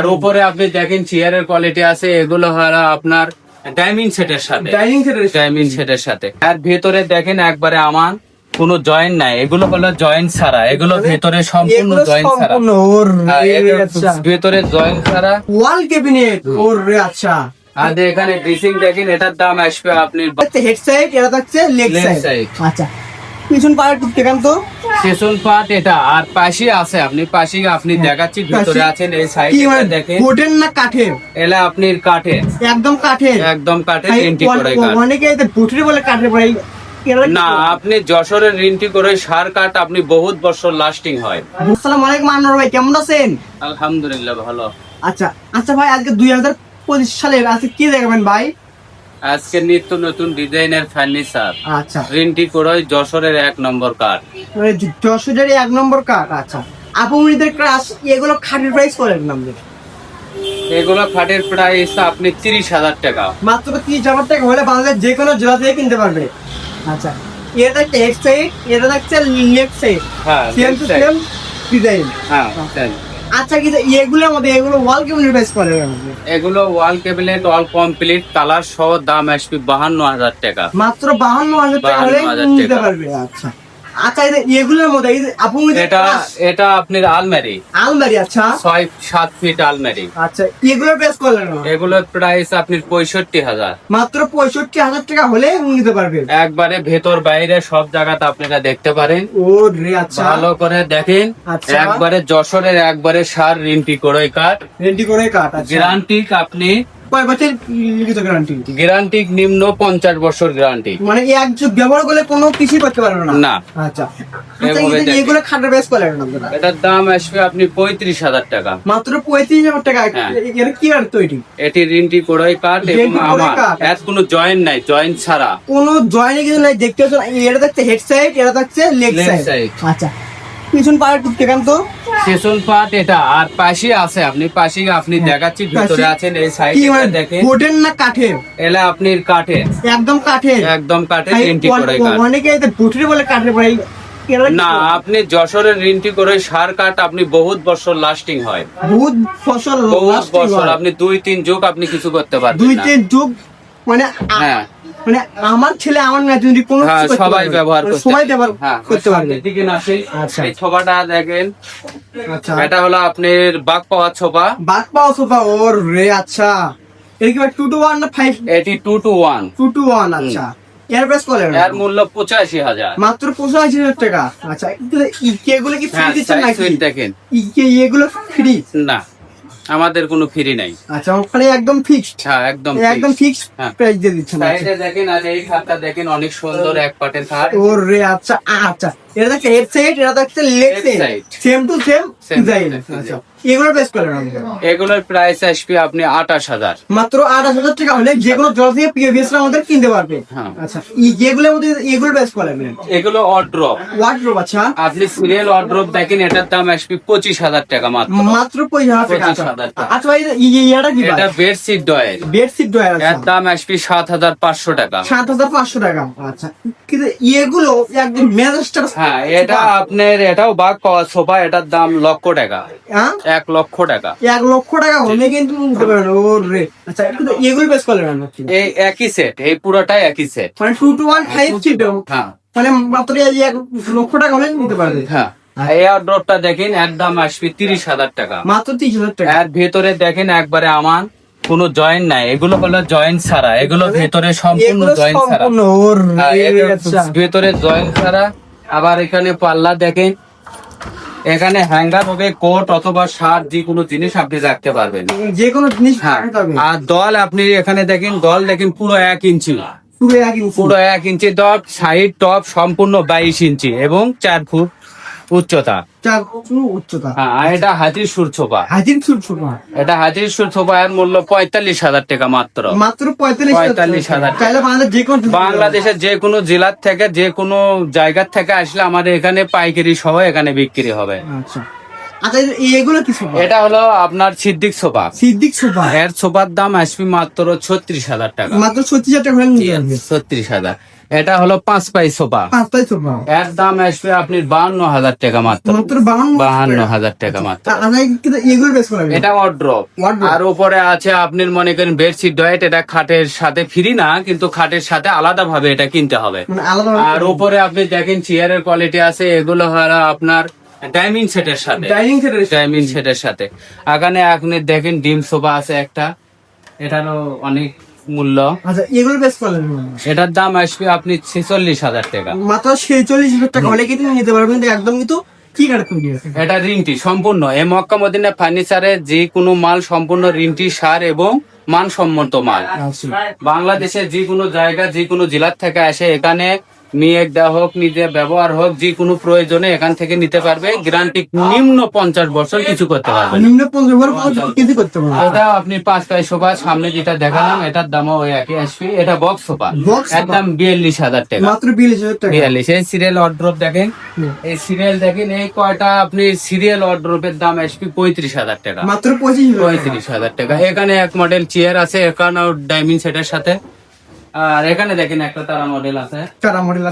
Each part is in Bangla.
আর উপরে আপনি দেখেন চেয়ারের কোয়ালিটি আছে এগুলো হলো আপনার ডাইনিং সেটের সাথে। ডাইনিং সেটের ডাইনিং সেটের সাথে। আর ভেতরে দেখেন একবারে আমার কোনো জয়েন্ট নাই। এগুলো হলো জয়েন্ট ছাড়া। এগুলো ভেতরে সম্পূর্ণ জয়েন্ট ছাড়া। হ্যাঁ, আচ্ছা। ভেতরে জয়েন্ট ছাড়া। ওয়াল ক্যাবিনেট ওর রে আচ্ছা। আর এখানে ড্রেসিং দেখেন এটার দাম আসবে আপনি হেড সাইড এটা থাকছে লেগ সাইড আচ্ছা। পিছন পার্ট দেখান তো? পার্ট এটা আর পাশে আছে আপনি পাশে আপনি দেখাচ্ছি ভিতরে আছেন এই সাইডে মানে দেখেন। কোটের না এলা আপনি কাঠে একদম কাঠের? একদম কাঠে করে কাঠ। অনেকে এতে বুটরি বলে কাঠের ভাই না আপনি যশোরের রিন্টি করে সার কাঠ আপনি বহুত বছর লাস্টিং হয়। আসসালামু আলাইকুম আনোয়ার ভাই কেমন আছেন? আলহামদুলিল্লাহ ভালো। আচ্ছা আচ্ছা ভাই আজকে দুই হাজার পঁচিশ সালের আজকে কি দেখাবেন ভাই? আজকে নিত্য নতুন ডিজাইনের ফার্নিচার। আচ্ছা। রিন্টি করই যশোরের এক নম্বর কাঠ। মানে দশ এক নম্বর কাঠ আচ্ছা। আপুমনিদের ক্রাশ এগুলো খাটের প্রাইস করেন আমাদের এগুলো খাটের প্রাইস আপনি তিরিশ হাজার টাকা। মাত্র তিরিশ হাজার টাকা হলে বাংলাদেশ যে কোনো জেলা থেকে কিনতে পারবে। আচ্ছা। এটা একটা হেড সাইড এটা থাকছে লেফট সাইড হ্যাঁ সেম টু সেম ডিজাইন হ্যাঁ। আচ্ছা কিন্তু এগুলোর মধ্যে এগুলো ওয়াল কেবল রিপ্লেস করে এগুলো wall cabinet all complete colour সহ দাম আসবে বাহান্ন হাজার টাকা। মাত্র বাহান্ন হাজার টাকা। নিতে পারবে। আচ্ছা। আচ্ছা এগুলোর মধ্যে এই এটা এটা আপনার আলমারি। আলমারি আচ্ছা। ছয় সাত ফিট আলমারি। আচ্ছা এগুলোর প্রাইস করলেন এগুলোর প্রাইস আপনার পঁয়ষট্টি হাজার। মাত্র পঁয়ষট্টি হাজার টাকা হলে নিতে পারবেন। একবারে ভেতর বাইরে সব জায়গাতে আপনারা দেখতে পারেন। ও রে আচ্ছা। ভালো করে দেখেন। একবারে যশোরের একবারে সার রিন্টি করই কাঠ রেন্টি করে কাট আচ্ছা। গ্যারান্টিক আপনি কয় বছর লিখিত গ্যারান্টি গ্যারান্টিক নিম্ন পঞ্চাশ বছর গ্যারান্টি মানে এক যুগ ব্যবহার করলে কোনো কিছুই করতে পারবে না? না। আচ্ছা। আচ্ছা। এগুলো খাটের বেশ করলেন আপনারা? এটার দাম আসবে আপনি পঁয়ত্রিশ হাজার টাকা। মাত্র পঁয়ত্রিশ হাজার টাকা। হ্যাঁ। এটা কি আর তৈরি? এটি রিন্টি করই কাঠ এবং আমার। এর কোনো জয়েন্ট নাই জয়েন্ট ছাড়া। কোনো জয়েনে কিছু নাই। দেখতে এটা থাকছে হেড সাইড এটা থাকছে লেগ সাইড আচ্ছা। পিছন পার্ট তো? সেশন পার্ট এটা আর পাশে আছে আপনি পাশে আপনি দেখাচ্ছি ভিতরে আছেন এই সাইডে মানে দেখেন। কোটের না কাঠের? এলা আপনি কাঠে একদম কাঠের। একদম করে কাঠ। অনেকে বুটরি বলে কাঠের ভাই। না আপনি যশোরের রিন্টি করে সার কাঠ আপনি বহুত বছর লাস্টিং হয়। বহুত ফসল বহুত বছর হয়। আপনি দুই তিন যুগ আপনি কিছু করতে পারবেন দুই তিন যুগ মানে হ্যাঁ। মানে আমার ছেলে আমার না যদি কোনো হ্যাঁ কিছু করতে সবাই ব্যবহার মানে করতে সবাই ব্যবহার হ্যাঁ করতে পারবে। দিকে না আসে আচ্ছা। এই ছোপাটা দেখেন। আচ্ছা। এটা হলো আপনার বাঘ পাওয়ার ছোপা। বাদ পাও সোফা ওর রে আচ্ছা। এর কি টু টু ওয়ান না ফাইভ এটি two two one two two one আচ্ছা। এর প্রাইস কত? এর মূল্য পঁচাশি হাজার। মাত্র পঁচাশি হাজার টাকা। আচ্ছা এগুলো কি ফ্রি হ্যাঁ দিচ্ছেন নাকি? দেখেন। এগুলো ফ্রি না। আমাদের কোনো ফ্রি নাই। আচ্ছা ওখানে একদম ফিক্সড হ্যাঁ একদম একদম ফিক্সড হ্যাঁ। প্রাইস দিয়ে দিচ্ছেন আচ্ছা। সাইডে দেখেন আচ্ছা এই খাটটা দেখেন অনেক সুন্দর এক পাটের খাট। ওর রে আচ্ছা আচ্ছা। এটা দেখতে হেড সাইড এটা দেখতে leg side same to same design আচ্ছা। এগুলোর প্রাইস আসবে আপনি আঠাশ হাজার। মাত্র আঠাশ হাজার টাকা হলে যে কোনো জল থেকে পিএভিএস আমাদের কিনতে পারবে। হ্যাঁ। আচ্ছা যেগুলোর মধ্যে এগুলো অড্রপ ওয়ার্ড্রোব আচ্ছা। আপনি সিরিয়াল অড্রপ দেখেন এটার দাম আসবে পঁচিশ হাজার টাকা মাত্র। মাত্র পঁচিশ হাজার টাকা। আচ্ছা। ভাই এটা কি এটা বেডশিট ডয়ের বেডশিট ডয়ার এর দাম আসবে সাত হাজার পাঁচশো টাকা। সাত হাজার পাঁচশো টাকা আচ্ছা। কিন্তু এগুলো একদম মেজাজটা হ্যাঁ এটা আপনার এটাও বাঘ সোফা এটার দাম লক্ষ টাকা। হ্যাঁ? এক লক্ষ টাকা। এক লক্ষ টাকা হলে কিন্তু ওর আচ্ছা কিন্তু এগুলো বেশ করলেন আপনি। এই একই সেট এই পুরোটাই একই সেট মানে টু টু ওয়ান ফাইভ হ্যাঁ। মানে মাত্র এক লক্ষ টাকা হলে নিতে পারবে। হ্যাঁ। এই অড্রপটা দেখেন এর দাম আসবে তিরিশ হাজার টাকা। মাত্র তিরিশ হাজার টাকা। এর ভেতরে দেখেন একবারে আমার কোনো জয়েন্ট নাই। এগুলো হলো জয়েন্ট ছাড়া। এগুলো ভেতরে সম্পূর্ণ জয়েন্ট ছাড়া। ওর হ্যাঁ, আচ্ছা। ভেতরে জয়েন্ট ছাড়া। আবার এখানে পাল্লা দেখেন এখানে হ্যাঙ্গার হবে কোট অথবা শার্ট যে কোনো জিনিস আপনি রাখতে পারবেন। যে কোনো জিনিস হ্যাঁ আর দল আপনি এখানে দেখেন দল দেখেন পুরো এক ইঞ্চি পুরো এক ইঞ্চি টপ সাইড টপ সম্পূর্ণ বাইশ ইঞ্চি এবং চার ফুট। উচ্চতা। উচ্চতা হ্যাঁ আর এটা হাতির সুর ছোপা হাজির সুর ছোপা এটা হাতির সুর ছোপা এর মূল্য পঁয়তাল্লিশ হাজার টাকা মাত্র। মাত্র পঁয়তাল্লিশ পঁয়তাল্লিশ হাজার বাংলাদেশের যে কোনো জেলার থেকে যে কোনো জায়গার থেকে আসলে আমাদের এখানে পাইকারি সহ এখানে বিক্রি হবে। আচ্ছা। আচ্ছা এগুলো কি সোফা? এটা হলো আপনার সিদ্দিক সোফা। সিদ্দিক সোফা? এর সোফার দাম আসবে মাত্র ছত্রিশ হাজার টাকা। মাত্র ছত্রিশ হাজার টাকা হলে নিতে পারবে। ছত্রিশ হাজার। এটা হলো পাঁচ পাই সোফা। পাঁচ পাই সোফা। এর দাম আসবে আপনি বাহান্ন হাজার টাকা মাত্র। মাত্র বাহান্ন বাহান্ন হাজার টাকা মাত্র। আর এগুলো বেশ করা এটা আর উপরে আছে আপনি মনে করেন বেডশিট ডয়েট এটা খাটের সাথে ফ্রি না কিন্তু খাটের সাথে আলাদা ভাবে এটা কিনতে হবে। মানে আর উপরে আপনি দেখেন চেয়ারের কোয়ালিটি আছে এগুলো হলো আপনার ডাইনিং সেটের সাথে। ডাইনিং সেটের ডাইনিং সেটের সাথে। এখানে আপনি দেখেন ডিম সোফা আছে একটা। এটারও অনেক মূল্য। আচ্ছা এগুলো বেশ করা এটার দাম আসবে আপনি ছেচল্লিশ হাজার টাকা। মাত্র ছেচল্লিশ হাজার টাকা। হলে কিন্তু নিতে পারবেন একদম কিন্তু এটা রিন্টি সম্পূর্ণ। এই মক্কা মদিনা ফার্নিচারে যে কোনো মাল সম্পূর্ণ রিন্টি সার এবং মানসম্মত মাল। আচ্ছা। বাংলাদেশের যে কোনো জায়গা যে কোনো জেলার থেকে আসে এখানে নিয়ে দেওয়া হোক নিজে ব্যবহার হোক যে কোনো প্রয়োজনে এখান থেকে নিতে পারবে। গ্যারান্টি নিম্ন পঞ্চাশ বছর কিছু করতে পারবে। নিম্ন পঞ্চাশ কিছু করতে এটা আপনি পাঁচ পাই সোফা সামনে যেটা দেখালাম এটার দামও ওই একই আসবে। এটা বক্স সোফা? একদম বিয়াল্লিশ হাজার টাকা। মাত্র বিয়াল্লিশ হাজার টাকা। বিয়াল্লিশ। এই সিরিয়াল অর্ড্রপ দেখেন। এই সিরিয়াল দেখেন এই কয়টা আপনি সিরিয়াল অর্ড্রপের দাম আসবে পঁয়ত্রিশ হাজার টাকা। মাত্র পঁয়ত্রিশ হাজার টাকা। এখানে এক মডেল চেয়ার আছে এখানেও ডাইমিং সেটের সাথে। আর এখানে দেখেন একটা তারা মডেল আছে। কারা মডেল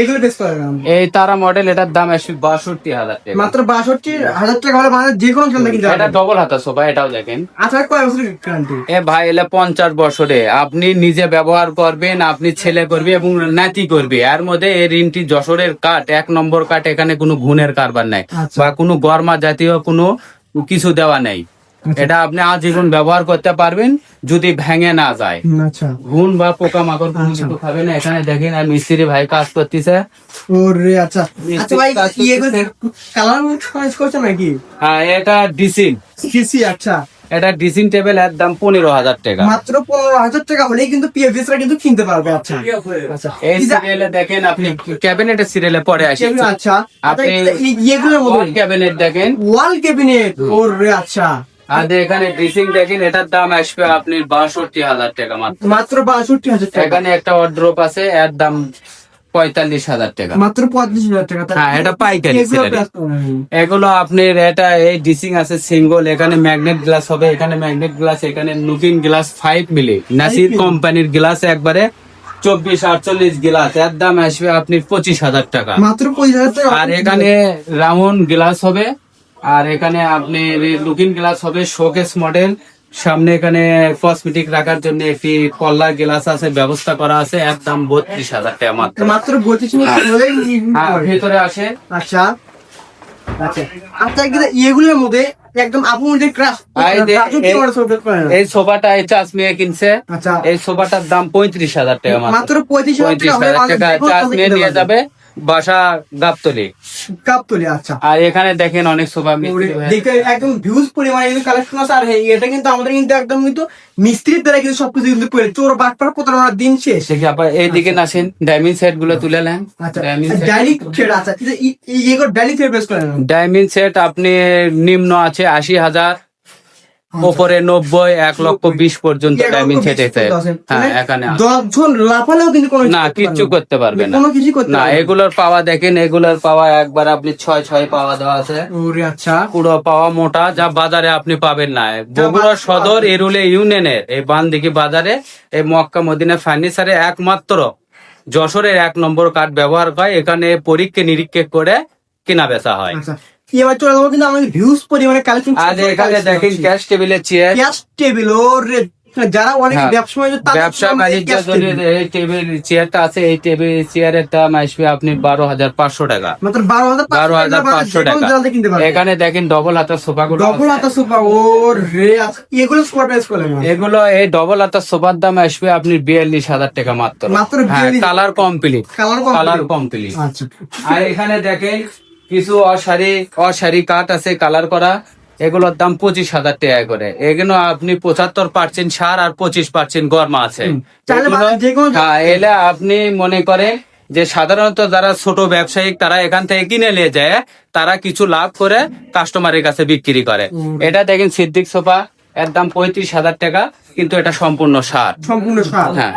এগুলো করা এই তারা মডেল এটার দাম আসবে বাষট্টি হাজার টাকা। মাত্র বাষট্টি হাজার টাকা হলে মানে যে কোনো খেলনা কিনতে এটা ডবল হাতা সোফা এটাও দেখেন। আচ্ছা কয় বছরের গ্যারান্টি এ ভাই এলে পঞ্চাশ বছরে। আপনি নিজে ব্যবহার করবেন আপনি ছেলে করবে এবং নাতি করবে। এর মধ্যে এই ঋণটি যশোরের কাঠ এক নম্বর কাঠ এখানে কোনো গুণের কারবার নাই। আচ্ছা। বা কোনো গরমা জাতীয় কোনো কিছু দেওয়া নেই। এটা আপনি আজীবন ব্যবহার করতে পারবেন যদি ভেঙে না যায়। আচ্ছা। ঘুন বা পোকা মাকড় কোনো আচ্ছা। কিছু খাবে না। এখানে দেখেন আর মিস্ত্রি ভাই কাজ করতেছে। ওরে আচ্ছা। আচ্ছা ভাই ইয়ে কালার চয়েস করছে নাকি? হ্যাঁ এটা ডিসিন কিসি আচ্ছা। এটা ডিসিন টেবিলের দাম পনেরো হাজার টাকা। মাত্র পনেরো হাজার টাকা হলেই কিন্তু পিএফএস রা কিন্তু কিনতে পারবে আচ্ছা। আচ্ছা। এই সিরিয়ালে দেখেন আপনি ক্যাবিনেটের সিরিয়ালে পরে আসি। আচ্ছা। আচ্ছা আপনি এগুলোর মধ্যে ক্যাবিনেট দেখেন। ওয়াল ক্যাবিনেট ওরে আচ্ছা। আর এখানে ড্রেসিং দেখেন এটার দাম আসবে আপনি বাষট্টি হাজার টাকা মাত্র। মাত্র বাষট্টি হাজার টাকা। এখানে একটা অর্ড্রপ আছে এর দাম পঁয়তাল্লিশ হাজার টাকা। মাত্র হাজার টাকা। হ্যাঁ, এটা পাইকারি এগুলো আপনার এটা এই ডিসিং আছে সিঙ্গল এখানে ম্যাগনেট গ্লাস হবে এখানে ম্যাগনেট গ্লাস এখানে looking glass five milli. Nasir কোম্পানির গ্লাস একবারে চব্বিশ আটচল্লিশ গ্লাস এর দাম আসবে আপনি পঁচিশ হাজার টাকা। মাত্র পঁচিশ হাজার টাকা। আর এখানে রাউন্ড গ্লাস হবে আর এখানে আপনি লুকিং গ্লাস হবে শোকেস মডেল সামনে এখানে কসমেটিক রাখার জন্য একটি কল্লা গ্লাস আছে ব্যবস্থা করা আছে এর দাম বত্রিশ হাজার টাকা মাত্র। মাত্র বত্রিশ হ্যাঁ, ভেতরে আসে। আচ্ছা। আচ্ছা। আচ্ছা এগুলোর মধ্যে একদম আপু ক্রাশ এই সোফাটা এই চাষ মেয়ে কিনছে। আচ্ছা। এই সোফাটার দাম পঁয়ত্রিশ হাজার টাকা মাত্র। পঁয়ত্রিশ হাজার টাকা হাজার টাকা চাষ মেয়ে নিয়ে যাবে। বাসা গাবতলি। কাপ তুলে আচ্ছা। আর এখানে দেখেন অনেক সোফা মিস্ত্রি দেখে একদম ভিউজ পরিমাণে কিন্তু কালেকশন আছে। আর এটা কিন্তু আমাদের কিন্তু একদম কিন্তু মিস্ত্রির দ্বারা কিন্তু সবকিছু কিন্তু করে। চোর বাটপার প্রতারণার দিন শেষ। দেখি আপা এইদিকে আসেন ডায়মন্ড সেটগুলো তুলে নেন। আচ্ছা ডায়মন্ড সেট আচ্ছা। এগুলো ডাইনিক চেয়ার বেস করে ডায়মন্ড সেট আপনি নিম্ন আছে আশি হাজার। আচ্ছা। উপরে নব্বই এক লক্ষ বিশ পর্যন্ত সেট এসে হ্যাঁ এখানে দশজন লাফালেও কিন্তু কোনো না কিচ্ছু করতে পারবে না। কোনো কিছু করতে না এগুলোর পাওয়া দেখেন এগুলোর পাওয়া একবার আপনি ছয় ছয় পাওয়া দেওয়া আছে। ওরে আচ্ছা। পুরো পাওয়া মোটা যা বাজারে আপনি পাবেন না। বগুড়া সদর এরুলে ইউনিয়নের এই বানদিঘি বাজারে এই মক্কা মদিনা ফার্নিচারে একমাত্র যশোরের এক নম্বর কাঠ ব্যবহার হয়। এখানে পরীক্ষা নিরীক্ষা করে কেনা বেচা হয়। আচ্ছা। এবার চলে যাব কিন্তু আমাদের ভিউজ পরিমাণে কালেকশন আজ এখানে দেখেন ক্যাশ টেবিলের চেয়ার ক্যাশ টেবিল ওরে যারা অনেক হ্যাঁ। ব্যবসা এই টেবিল চেয়ারটা আছে এই টেবিল চেয়ারের দাম আসবে আপনি বারো হাজার পাঁচশো টাকা। মাত্র বারো হাজার বারো হাজার পাঁচশো টাকা। এখানে দেখেন ডবল হাতার সোফা গুলো ডবল হাতা সুপার ও রে এগুলো প্রাইস এগুলো এই ডবল হাতার সোফার দাম আসবে আপনি বিয়াল্লিশ হাজার টাকা মাত্র। মাত্র 42 colour complete colour colour complete আচ্ছা। আর এখানে দেখেন কিছু অসারি অসারি কাঠ আছে কালার করা। এগুলোর দাম পঁচিশ হাজার টাকা করে। এগুলো আপনি পঁচাত্তর পার্সেন্ট সার আর পঁচিশ পার্সেন্ট গরমা আছে। যেকোনো- হ্যাঁ এলে আপনি মনে করেন যে সাধারণত যারা ছোট ব্যবসায়ী তারা এখান থেকে কিনে নিয়ে যায় তারা কিছু লাভ করে কাস্টমারের কাছে বিক্রি করে। এটা দেখেন সিদ্দিক সোফা এর দাম পঁয়ত্রিশ হাজার টাকা কিন্তু এটা সম্পূর্ণ সার। সম্পূর্ণ সার। হ্যাঁ।